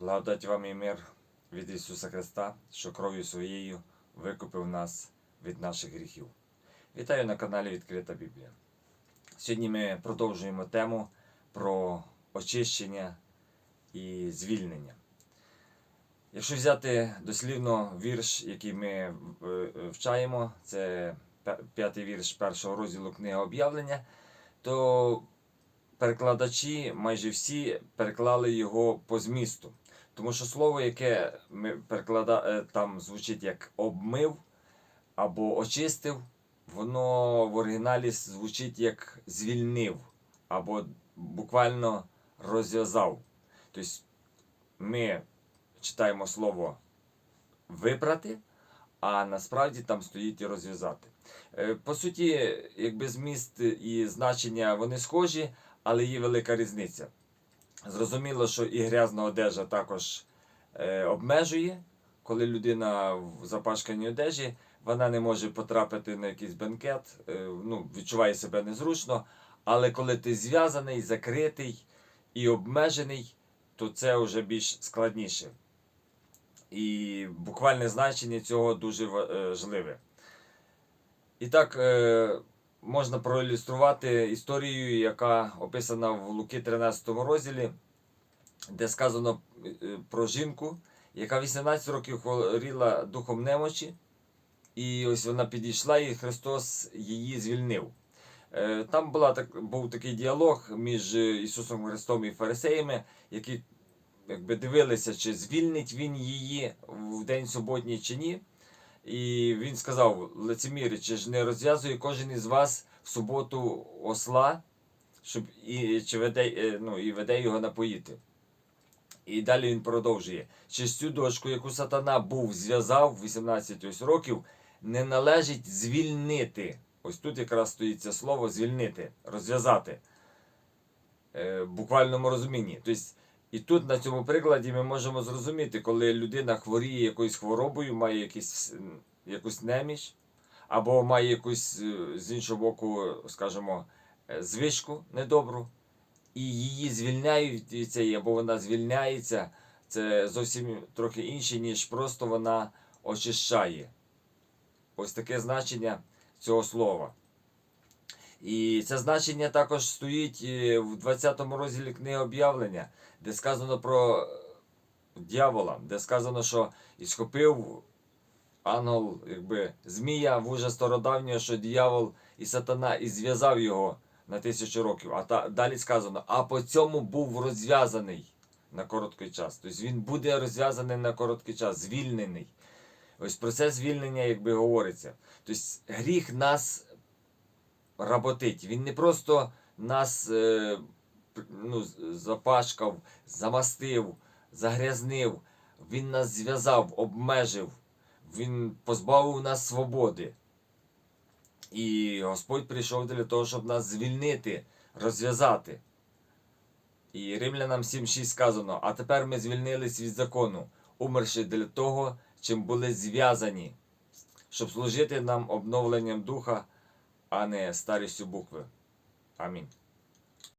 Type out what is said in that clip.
Благодать вам і мир від Ісуса Христа, що кров'ю своєю викупив нас від наших гріхів. Вітаю на каналі Відкрита Біблія. Сьогодні ми продовжуємо тему про очищення і звільнення. Якщо взяти дослівно вірш, який ми е, е, вчаємо, це п'ятий вірш першого розділу книги об'явлення, то перекладачі майже всі переклали його по змісту. Тому що слово, яке ми переклада... е, там звучить як обмив або очистив, воно в оригіналі звучить як звільнив або буквально розв'язав. Тобто ми читаємо слово випрати, а насправді там стоїть і розв'язати. Е, По суті, якби зміст і значення вони схожі, але є велика різниця. Зрозуміло, що і грязна одежа також е, обмежує, коли людина в запашканій одежі, вона не може потрапити на якийсь бенкет, е, ну, відчуває себе незручно. Але коли ти зв'язаний, закритий і обмежений, то це вже більш складніше. І буквальне значення цього дуже е, важливе. І так, е, можна проілюструвати історію, яка описана в Луки 13 розділі, де сказано е, про жінку, яка 18 років хворіла духом немочі, і ось вона підійшла, і Христос її звільнив. Е, Там була так, був такий діалог між е, Ісусом Христом і фарисеями, які якби дивилися, чи звільнить він її в день суботній чи ні. І він сказав: лицеміри, чи ж не розв'язує кожен із вас в суботу осла, щоб і, чи веде, е, ну, і веде його напоїти. І далі він продовжує. Чи ж цю дошку, яку сатана був зв'язав 18 ось років, не належить звільнити. Ось тут якраз стоїть це слово звільнити, розв'язати. Е, буквальному розумінні. Тобто, і тут на цьому прикладі ми можемо зрозуміти, коли людина хворіє якоюсь хворобою, має якийсь, м, якусь неміч, або має якусь е, з іншого боку, скажімо, е, звичку недобру, і її звільняють від цієї, або вона звільняється, це зовсім трохи інше, ніж просто вона очищає. Ось таке значення цього слова. І це значення також стоїть е, в 20 розділі книги об'явлення, де сказано про дьявола, де сказано, що і схопив ангел, якби змія вужа стародавнього, що дьявол і сатана, і зв'язав його на тисячу років. А та, далі сказано, а по цьому був розв'язаний на короткий час. Тобто він буде розв'язаний на короткий час, звільнений. Ось про це звільнення, якби говориться. Тобто гріх нас работить. Він не просто нас е, ну, запашкав, замастив, загрязнив. Він нас зв'язав, обмежив, Він позбавив нас свободи. І Господь прийшов для того, щоб нас звільнити, розв'язати. І Римлянам 7.6 сказано: а тепер ми звільнились від закону, умерши для того, чим були зв'язані, щоб служити нам обновленням духа, а не старістю букви. Амінь.